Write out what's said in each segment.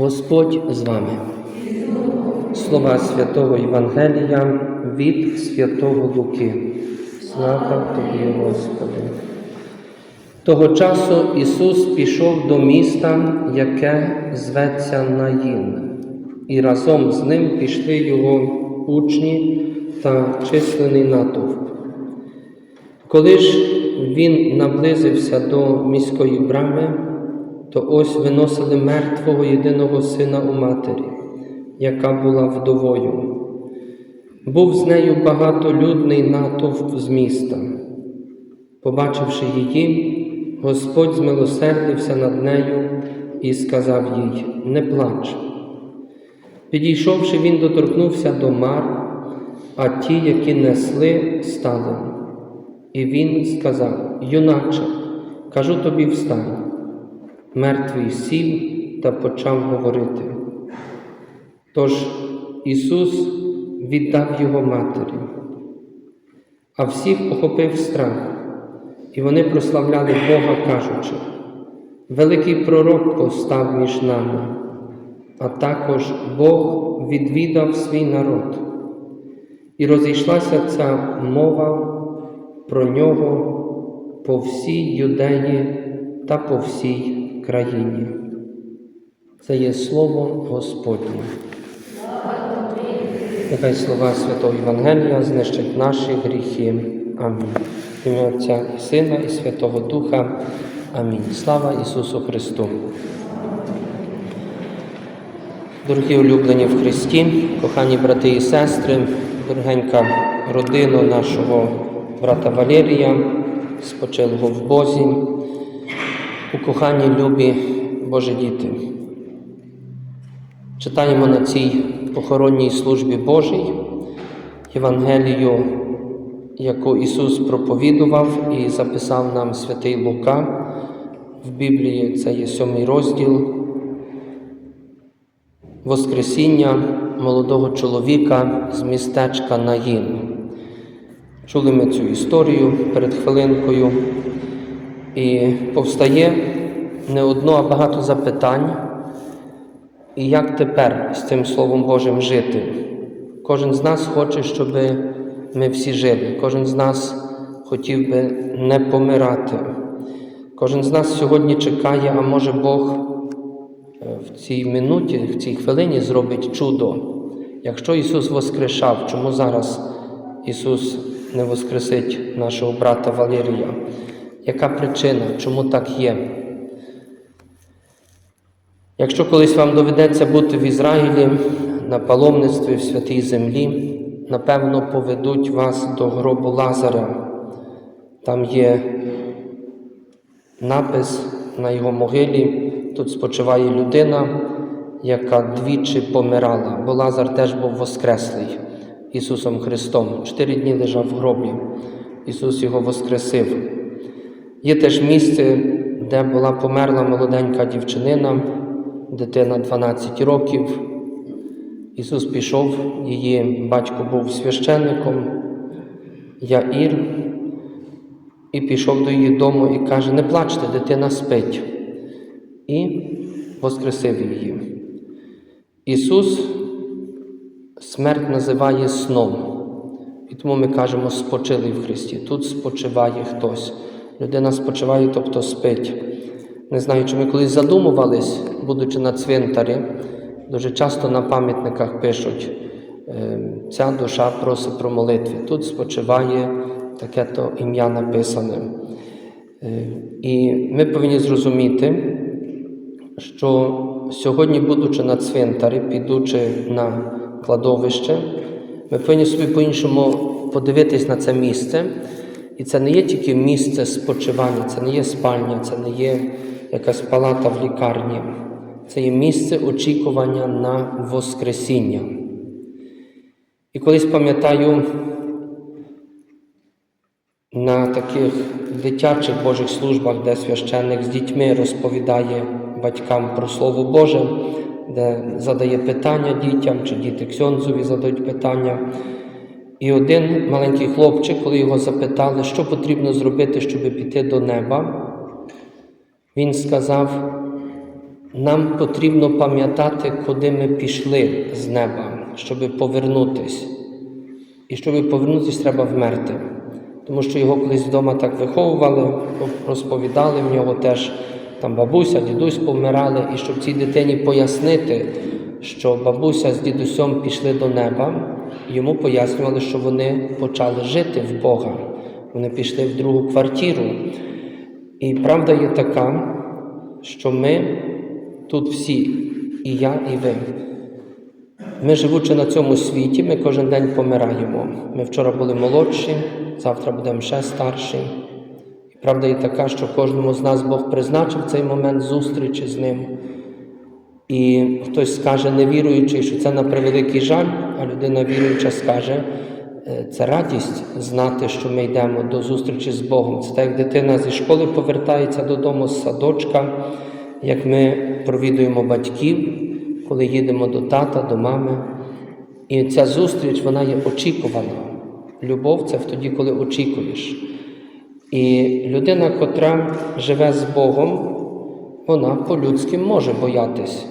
Господь з вами. Слова святого Євангелія від святого Луки. Слава тобі, Господи. Того часу Ісус пішов до міста, яке зветься Наїн, і разом з ним пішли його учні та численний натовп. Коли ж він наблизився до міської брами, то ось виносили мертвого єдиного сина у матері, яка була вдовою. Був з нею багатолюдний натовп з міста. Побачивши її, Господь змилосердився над нею і сказав їй: Не плач. Підійшовши, він доторкнувся до мар, а ті, які несли, стали. І він сказав: Юначе, кажу тобі, встань. Мертвий сів та почав говорити. Тож Ісус віддав його матері, а всіх охопив страх, і вони прославляли Бога, кажучи, великий пророк постав між нами, а також Бог відвідав свій народ. І розійшлася ця мова про нього по всій юдеї та по всій країні. Це є слово Господнє. Нехай слова Святого Євангелія знищать наші гріхи. Амінь. Ім'я Отця і Сина, і Святого Духа. Амінь. Слава Ісусу Христу. Дорогі улюблені в Христі, кохані брати і сестри, дорогенька родина нашого брата Валерія, спочилого в Бозі, у коханні любі Божі діти. Читаємо на цій похоронній службі Божій Євангелію, яку Ісус проповідував і записав нам святий Лука. В Біблії це є сьомий розділ. Воскресіння молодого чоловіка з містечка Наїн. Чули ми цю історію перед хвилинкою, і повстає не одно, а багато запитань. І як тепер з цим Словом Божим жити? Кожен з нас хоче, щоб ми всі жили. Кожен з нас хотів би не помирати. Кожен з нас сьогодні чекає, а може Бог е, в цій минуті, в цій хвилині зробить чудо. Якщо Ісус воскрешав, чому зараз Ісус не воскресить нашого брата Валерія? Яка причина, чому так є? Якщо колись вам доведеться бути в Ізраїлі на паломництві в святій землі, напевно, поведуть вас до гробу Лазаря. Там є напис на його могилі. Тут спочиває людина, яка двічі помирала, бо Лазар теж був воскреслий Ісусом Христом. Чотири дні лежав в гробі. Ісус його воскресив. Є теж місце, де була померла молоденька дівчинина, дитина 12 років. Ісус пішов, її батько був священником, Яїр, і пішов до її дому і каже: Не плачте, дитина спить. І воскресив її. Ісус смерть називає сном. І тому ми кажемо спочилий в Христі. Тут спочиває хтось. Людина спочиває, тобто спить. Не знаю, чи ми колись задумувались, будучи на цвинтарі, дуже часто на пам'ятниках пишуть, е, ця душа просить про молитви. Тут спочиває таке то ім'я написане. Е, І ми повинні зрозуміти, що сьогодні, будучи на цвинтарі, підучи на кладовище, ми повинні собі по-іншому подивитись на це місце. І це не є тільки місце спочивання, це не є спальня, це не є якась палата в лікарні. Це є місце очікування на Воскресіння. І колись пам'ятаю, на таких дитячих Божих службах, де священник з дітьми розповідає батькам про Слово Боже, де задає питання дітям, чи діти Ксьонзові задають питання. І один маленький хлопчик, коли його запитали, що потрібно зробити, щоб піти до неба, він сказав: нам потрібно пам'ятати, куди ми пішли з неба, щоб повернутись. І щоб повернутися, треба вмерти. Тому що його колись вдома так виховували, розповідали в нього теж там бабуся, дідусь помирали, і щоб цій дитині пояснити, що бабуся з дідусем пішли до неба, йому пояснювали, що вони почали жити в Бога. Вони пішли в другу квартиру. І правда є така, що ми тут всі, і я, і ви. Ми, живучи на цьому світі, ми кожен день помираємо. Ми вчора були молодші, завтра будемо ще старші. І правда є така, що кожному з нас Бог призначив цей момент зустрічі з ним. І хтось скаже, невіруючий, що це на превеликий жаль, а людина віруюча скаже, «Е, це радість знати, що ми йдемо до зустрічі з Богом. Це так, як дитина зі школи повертається додому з садочка, як ми провідуємо батьків, коли їдемо до тата, до мами. І ця зустріч вона є очікувана. Любов це тоді, коли очікуєш. І людина, котра живе з Богом, вона по-людськи може боятись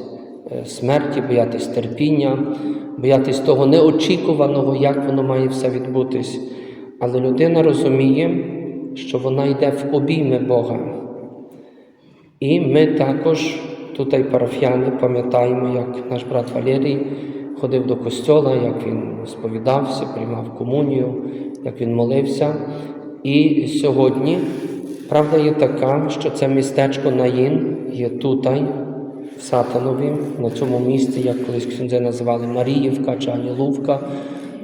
смерті, боятись терпіння, боятись того неочікуваного, як воно має все відбутись. Але людина розуміє, що вона йде в обійми Бога. І ми також, тут парафіяни, пам'ятаємо, як наш брат Валерій ходив до костьола, як він сповідався, приймав комунію, як він молився. І сьогодні правда є така, що це містечко Наїн є тутай, в Сатанові, на цьому місці, як колись ксюндзи називали Маріївка чи Анілувка,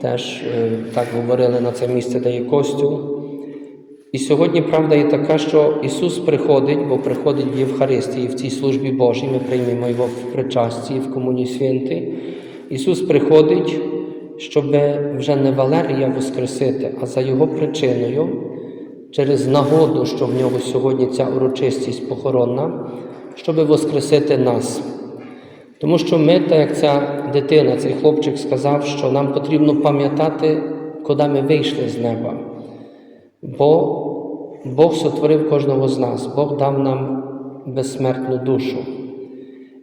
теж е, так говорили на це місце, де є костюл. І сьогодні правда є така, що Ісус приходить, бо приходить в Євхаристії, в цій службі Божій, ми приймемо Його в причасті, в комунії святій. Ісус приходить, щоб вже не Валерія воскресити, а за Його причиною, через нагоду, що в нього сьогодні ця урочистість похоронна, щоб воскресити нас. Тому що ми, так як ця дитина, цей хлопчик сказав, що нам потрібно пам'ятати, куди ми вийшли з неба. Бо Бог сотворив кожного з нас, Бог дав нам безсмертну душу.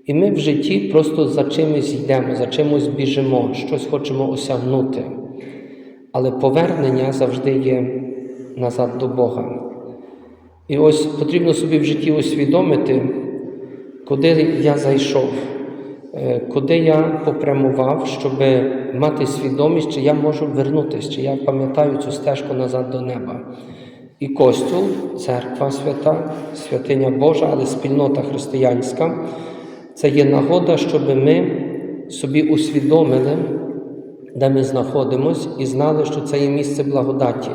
І ми в житті просто за чимось йдемо, за чимось біжимо, щось хочемо осягнути. Але повернення завжди є назад до Бога. І ось потрібно собі в житті усвідомити, куди я зайшов, е, куди я попрямував, щоб мати свідомість, чи я можу вернутися, чи я пам'ятаю цю стежку назад до неба. І Костюл, церква свята, святиня Божа, але спільнота християнська це є нагода, щоб ми собі усвідомили, де ми знаходимося, і знали, що це є місце благодаті,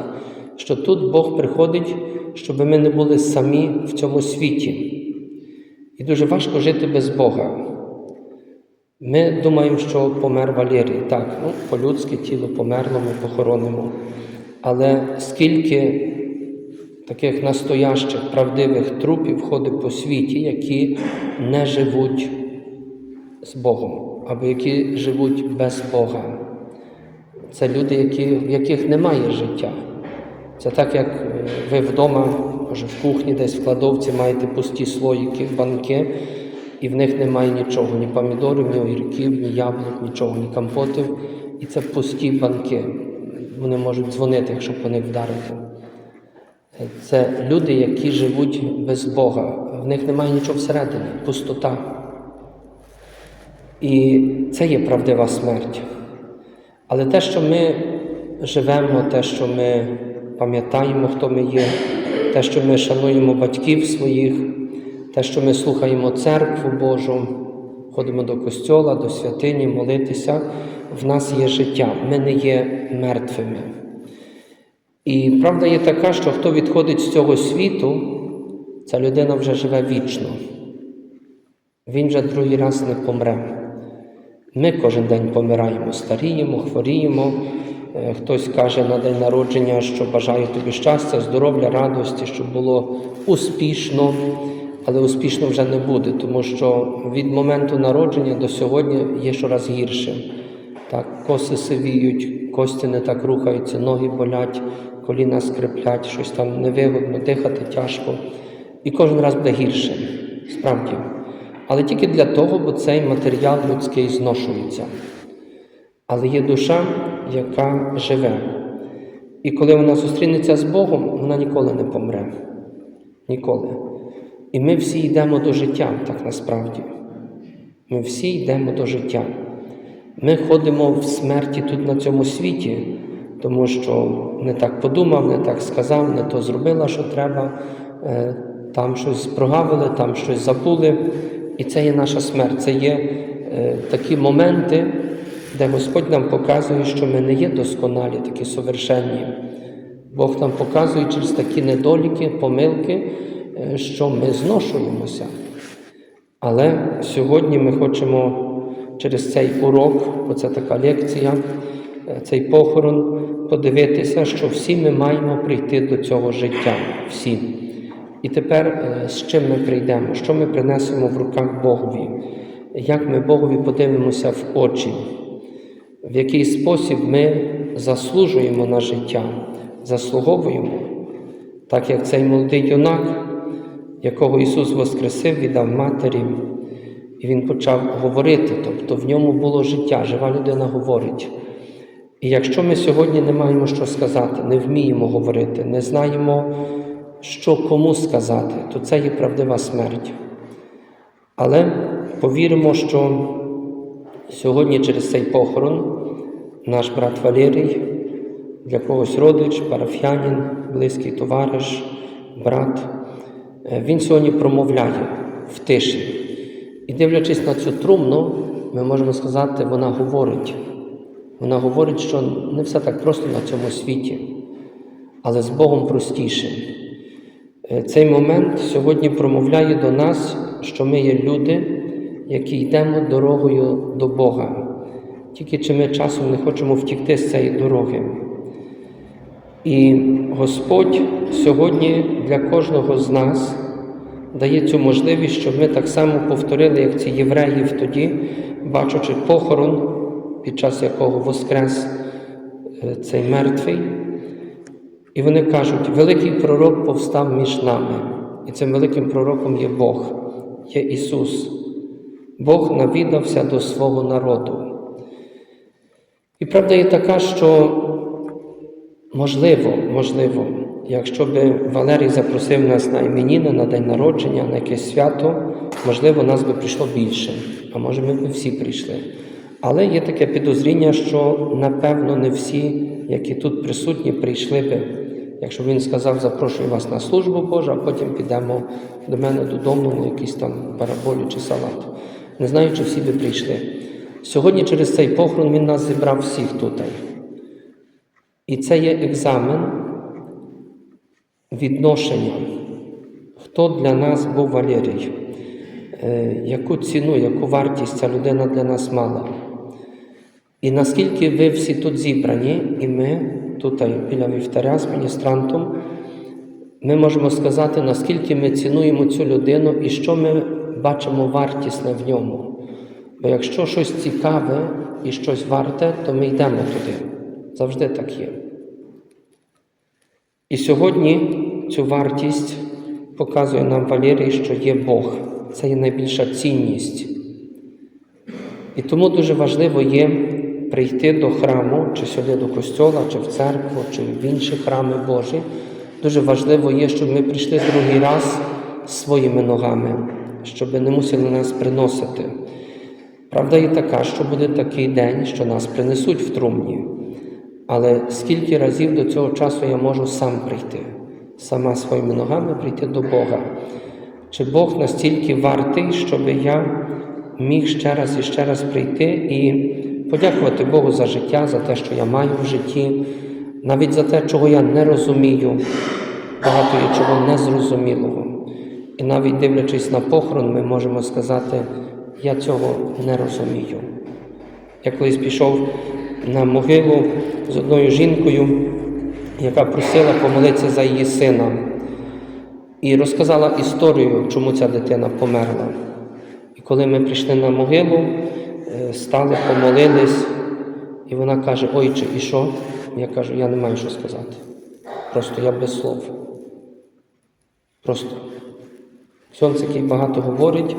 що тут Бог приходить, щоб ми не були самі в цьому світі. І дуже важко жити без Бога. Ми думаємо, що помер Валерій. Так, ну, по-людськи тіло померло, ми похоронимо. Але скільки таких настоящих правдивих трупів ходить по світі, які не живуть з Богом, або які живуть без Бога. Це люди, які, в яких немає життя. Це так, як е, ви вдома, може в кухні, десь в кладовці маєте пусті слоїки, банки, і в них немає нічого, ні помідорів, ні огірків, ні яблук, нічого, ні компотів. І це пусті банки. Вони можуть дзвонити, якщо по них вдарити. Це люди, які живуть без Бога. В них немає нічого всередині, пустота. І це є правдива смерть. Але те, що ми живемо, те, що ми пам'ятаємо, хто ми є, те, що ми шануємо батьків своїх, те, що ми слухаємо церкву Божу, ходимо до костьола, до святині, молитися, в нас є життя, ми не є мертвими. І правда є така, що хто відходить з цього світу, ця людина вже живе вічно. Він вже другий раз не помре. Ми кожен день помираємо, старіємо, хворіємо. Е, Хтось каже на день народження, що бажаю тобі щастя, здоров'я, радості, щоб було успішно, але успішно вже не буде, тому що від моменту народження до сьогодні є щораз гірше. Так, коси сивіють, кості не так рухаються, ноги болять, коліна скриплять, щось там невигодно, дихати тяжко. І кожен раз буде гірше, справді. Але тільки для того, бо цей матеріал людський зношується. Але є душа, яка живе. І коли вона зустрінеться з Богом, вона ніколи не помре. Ніколи. І ми всі йдемо до життя, так насправді. Ми всі йдемо до життя. Ми ходимо в смерті тут на цьому світі, тому що не так подумав, не так сказав, не то зробила, що треба, е, там щось прогавили, там щось забули. І це є наша смерть. Це є е, такі моменти, де Господь нам показує, що ми не є досконалі, такі совершенні. Бог нам показує через такі недоліки, помилки, е, що ми зношуємося. Але сьогодні ми хочемо через цей урок, бо це така лекція, е, цей похорон, подивитися, що всі ми маємо прийти до цього життя. Всі. І тепер е, з чим ми прийдемо, що ми принесемо в руках Богові, як ми Богові подивимося в очі, в який спосіб ми заслужуємо на життя, заслуговуємо, так як цей молодий юнак, якого Ісус Воскресив, віддав матері, і Він почав говорити, тобто в ньому було життя, жива людина говорить. І якщо ми сьогодні не маємо що сказати, не вміємо говорити, не знаємо, що кому сказати, то це є правдива смерть. Але повіримо, що сьогодні через цей похорон наш брат Валерій, для когось родич, парафіянин, близький товариш, брат, е, він сьогодні промовляє в тиші. І дивлячись на цю трумну, ми можемо сказати, вона говорить. Вона говорить, що не все так просто на цьому світі, але з Богом простіше. Е, Цей момент сьогодні промовляє до нас, що ми є люди, які йдемо дорогою до Бога. Тільки чи ми часом не хочемо втікти з цієї дороги. І Господь сьогодні для кожного з нас дає цю можливість, щоб ми так само повторили, як ці євреїв тоді, бачачи похорон, під час якого воскрес е, цей мертвий. І вони кажуть, великий пророк повстав між нами, і цим великим пророком є Бог, є Ісус. Бог навідався до свого народу. І правда є така, що можливо, можливо, якщо би Валерій запросив нас на іменіни, на день народження, на якесь свято, можливо, нас би прийшло більше, а може ми б всі прийшли. Але є таке підозріння, що напевно не всі, які тут присутні, прийшли би. Якщо він сказав, запрошую вас на службу Божу, а потім підемо до мене додому на якийсь там бараболі чи салат. Не знаю, чи всі би прийшли. Сьогодні через цей похорон він нас зібрав всіх тут. І це є екзамен відношення. Хто для нас був Валерій? Е, Яку ціну, яку вартість ця людина для нас мала? І наскільки ви всі тут зібрані, і ми тут біля вівтаря з міністрантом, ми можемо сказати, наскільки ми цінуємо цю людину і що ми бачимо вартісне в ньому. Бо якщо щось цікаве і щось варте, то ми йдемо туди. Завжди так є. І сьогодні цю вартість показує нам Валерій, що є Бог. Це є найбільша цінність. І тому дуже важливо є прийти до храму, чи сюди до костьола, чи в церкву, чи в інші храми Божі. Дуже важливо є, щоб ми прийшли другий раз своїми ногами, щоб не мусили нас приносити. Правда є така, що буде такий день, що нас принесуть в трумні. Але скільки разів до цього часу я можу сам прийти, сама своїми ногами прийти до Бога? Чи Бог настільки вартий, щоб я міг ще раз і ще раз прийти і подякувати Богу за життя, за те, що я маю в житті, навіть за те, чого я не розумію, багато є чого незрозумілого. І навіть дивлячись на похорон, ми можемо сказати, я цього не розумію. Я колись пішов на могилу з одною жінкою, яка просила помолитися за її сина. і розказала історію, чому ця дитина померла. І коли ми прийшли на могилу, е, стали, помолились, і вона каже: Ойче, і що? Я кажу, я не маю що сказати. Просто я без слов. Просто. Сонце, який багато говорить,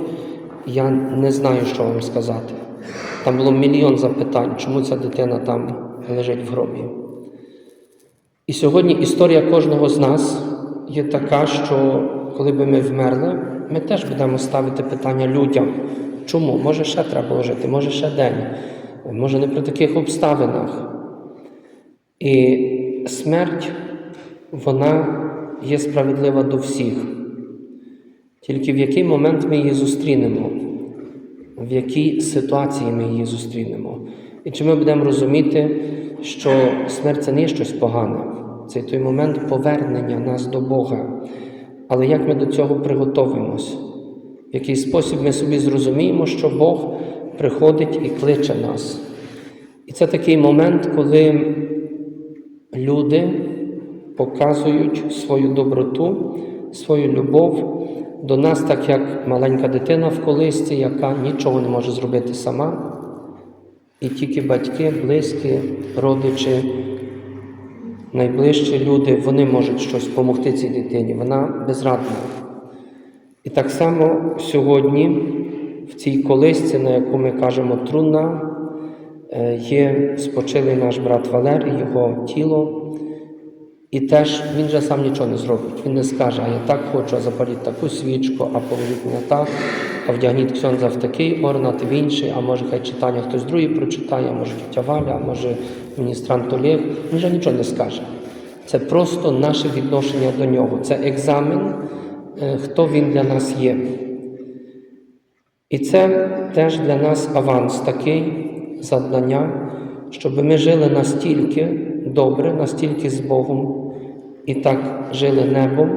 я не знаю, що вам сказати. Там було мільйон запитань, чому ця дитина там лежить в гробі. І сьогодні історія кожного з нас є така, що коли би ми вмерли, ми теж будемо ставити питання людям. Чому? Може, ще треба жити, може ще день, може не при таких обставинах. І смерть, вона є справедлива до всіх. Тільки в який момент ми її зустрінемо, в якій ситуації ми її зустрінемо. І чи ми будемо розуміти, що смерть це не щось погане, це той момент повернення нас до Бога. Але як ми до цього приготовимось? В який спосіб ми собі зрозуміємо, що Бог приходить і кличе нас. І це такий момент, коли люди показують свою доброту, свою любов до нас, так як маленька дитина в колисці, яка нічого не може зробити сама. І тільки батьки, близькі, родичі, найближчі люди, вони можуть щось допомогти цій дитині. Вона безрадна. І так само сьогодні в цій колисці, на яку ми кажемо трунна, е, є спочилий наш брат Валерій, його тіло. І теж він же сам нічого не зробить. Він не скаже, а я так хочу, а запаліть таку свічку, а положіть мене так, а вдягніть ксьонза в такий орнат, в інший, а може хай читання хтось другий прочитає, а може тетя Валя, а може міністрант Олег. Він же нічого не скаже. Це просто наше відношення до нього. Це екзамен, е, хто він для нас є. І це теж для нас аванс такий завдання, щоб ми жили настільки добре, настільки з Богом і так жили небом,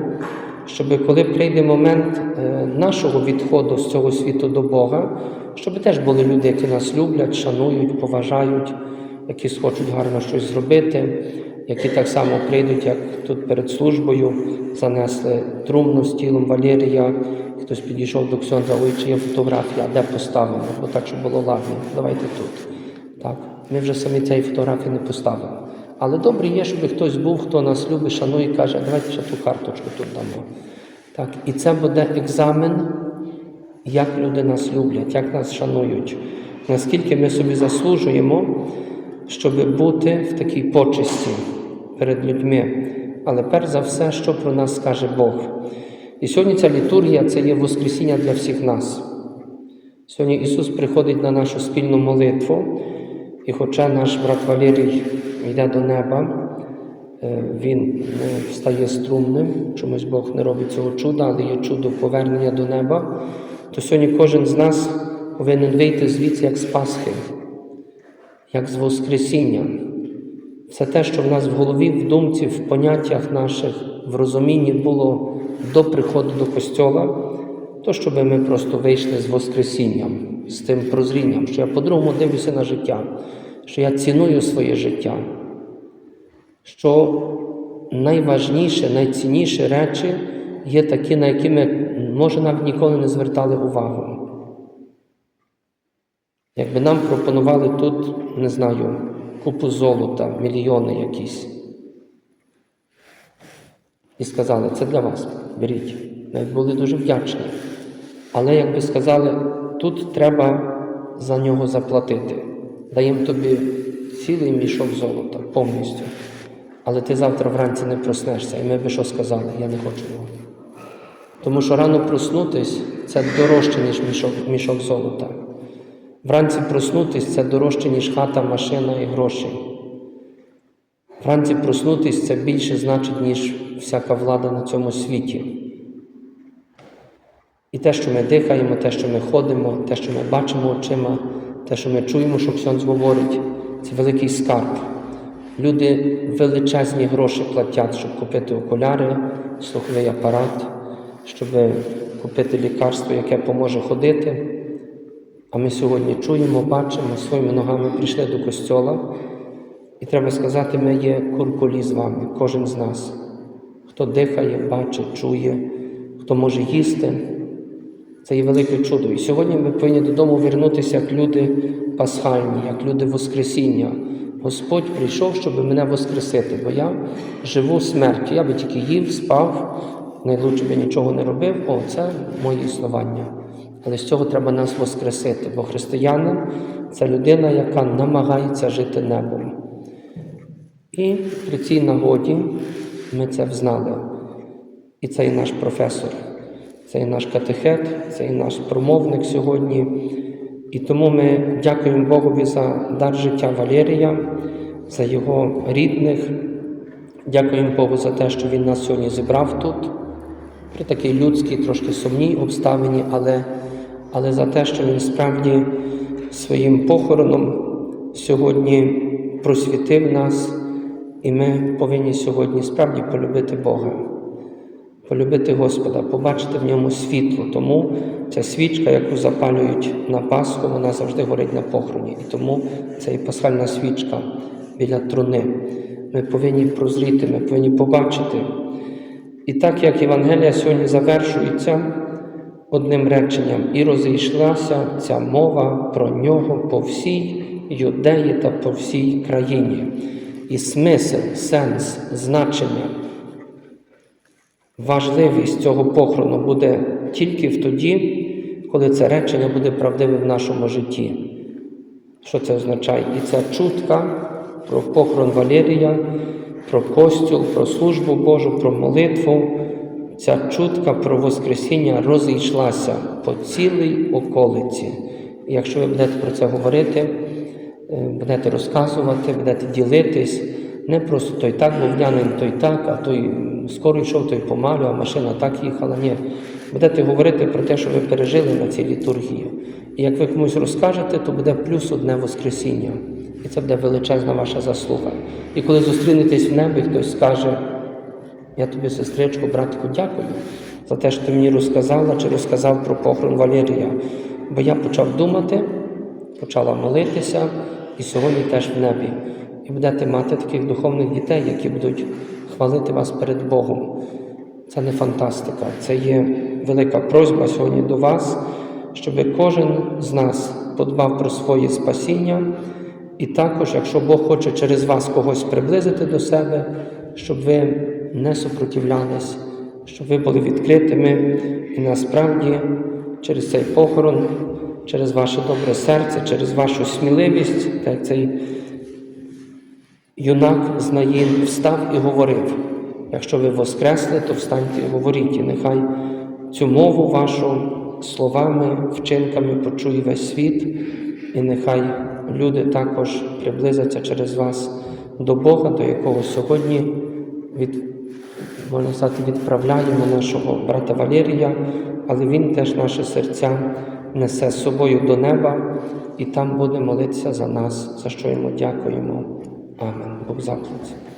щоб коли прийде момент е, нашого відходу з цього світу до Бога, щоб теж були люди, які нас люблять, шанують, поважають, які схочуть гарно щось зробити, які так само прийдуть, як тут перед службою, занесли трумну з тілом Валерія, хтось підійшов до Ксьонза, ой, чи є фотографія, де поставимо, бо так, щоб було ладно, давайте тут. Так, Ми вже самі цієї фотографії не поставимо. Але добре є, щоб хтось був, хто нас любить, шанує і каже, давайте ще ту карточку тут дамо. Так, І це буде екзамен, як люди нас люблять, як нас шанують, наскільки ми собі заслужуємо, щоб бути в такій почесті перед людьми. Але перш за все, що про нас скаже Бог. І сьогодні ця літургія це є Воскресіння для всіх нас. Сьогодні Ісус приходить на нашу спільну молитву, і хоча наш брат Валерій йде до неба, е, він стає струмним, чомусь Бог не робить цього чуда, але є чудо повернення до неба, то сьогодні кожен з нас повинен вийти звідси як з Пасхи, як з Воскресіння. Це те, що в нас в голові, в думці, в поняттях наших, в розумінні було до приходу до Костьола, то щоб ми просто вийшли з Воскресінням, з тим прозрінням, що я по-другому дивлюся на життя, що я ціную своє життя, що найважніше, найцінніші речі є такі, на які ми, може, навіть ніколи не звертали увагу. Якби нам пропонували тут, не знаю, купу золота, мільйони якісь. І сказали, це для вас, беріть. Ми були дуже вдячні. Але якби сказали, тут треба за нього заплатити. Даємо тобі цілий мішок золота повністю. Але ти завтра вранці не проснешся. І ми би що сказали, я не хочу його. Тому що рано проснутись це дорожче, ніж мішок, мішок золота. Вранці проснутись це дорожче, ніж хата, машина і гроші. Вранці проснутись це більше значить, ніж всяка влада на цьому світі. І те, що ми дихаємо, те, що ми ходимо, те, що ми бачимо очима, те, що ми чуємо, що Ксьонз говорить, це великий скарб. Люди величезні гроші платять, щоб купити окуляри, слуховий апарат, щоб купити лікарство, яке поможе ходити. А ми сьогодні чуємо, бачимо, своїми ногами прийшли до костьола. І треба сказати, ми є куркулі з вами, кожен з нас. Хто дихає, бачить, чує, хто може їсти. Це є велике чудо. І сьогодні ми повинні додому вернутися як люди пасхальні, як люди Воскресіння. Господь прийшов, щоб мене воскресити, бо я живу смертю. Я би тільки їв, спав, найлучше би нічого не робив. О, це моє існування. Але з цього треба нас воскресити, бо християнин це людина, яка намагається жити небом. І при цій нагоді ми це взнали. І це і наш професор, це і наш катехет, це і наш промовник сьогодні. І тому ми дякуємо Богові за дар життя Валерія, за його рідних. Дякуємо Богу за те, що Він нас сьогодні зібрав тут, при такій людській, трошки сумній обставині, але, але за те, що Він справді своїм похороном сьогодні просвітив нас, і ми повинні сьогодні справді полюбити Бога полюбити Господа, побачити в ньому світло. Тому ця свічка, яку запалюють на Пасху, вона завжди горить на похороні. І тому це і пасхальна свічка біля труни. Ми повинні прозріти, ми повинні побачити. І так як Євангелія сьогодні завершується одним реченням, і розійшлася ця мова про нього по всій юдеї та по всій країні. І смисл, сенс, значення важливість цього похорону буде тільки в тоді, коли це речення буде правдиве в нашому житті. Що це означає? І ця чутка про похорон Валерія, про костюл, про службу Божу, про молитву, ця чутка про Воскресіння розійшлася по цілій околиці. І якщо ви будете про це говорити, е, будете розказувати, будете ділитись, не просто той так був в'янин, той так, а той скоро йшов, той помалю, а машина так їхала. Ні. Будете говорити про те, що ви пережили на цій літургії. І як ви комусь розкажете, то буде плюс одне Воскресіння. І це буде величезна ваша заслуга. І коли зустрінетесь в небі, хтось скаже, я тобі, сестричку, братку, дякую за те, що ти мені розказала чи розказав про похорон Валерія. Бо я почав думати, почала молитися, і сьогодні теж в небі. І будете мати таких духовних дітей, які будуть хвалити вас перед Богом. Це не фантастика, це є велика просьба сьогодні до вас, щоб кожен з нас подбав про своє спасіння, і також, якщо Бог хоче через вас когось приблизити до себе, щоб ви не супротивлялись, щоб ви були відкритими і насправді через цей похорон, через ваше добре серце, через вашу сміливість, так цей юнак з Наїн встав і говорив. Якщо ви воскресли, то встаньте і говоріть, і нехай цю мову вашу словами, вчинками почує весь світ, і нехай люди також приблизяться через вас до Бога, до якого сьогодні від, можна сказати, відправляємо нашого брата Валерія, але він теж наше серця несе з собою до неба і там буде молитися за нас, за що йому дякуємо. Mình cũng.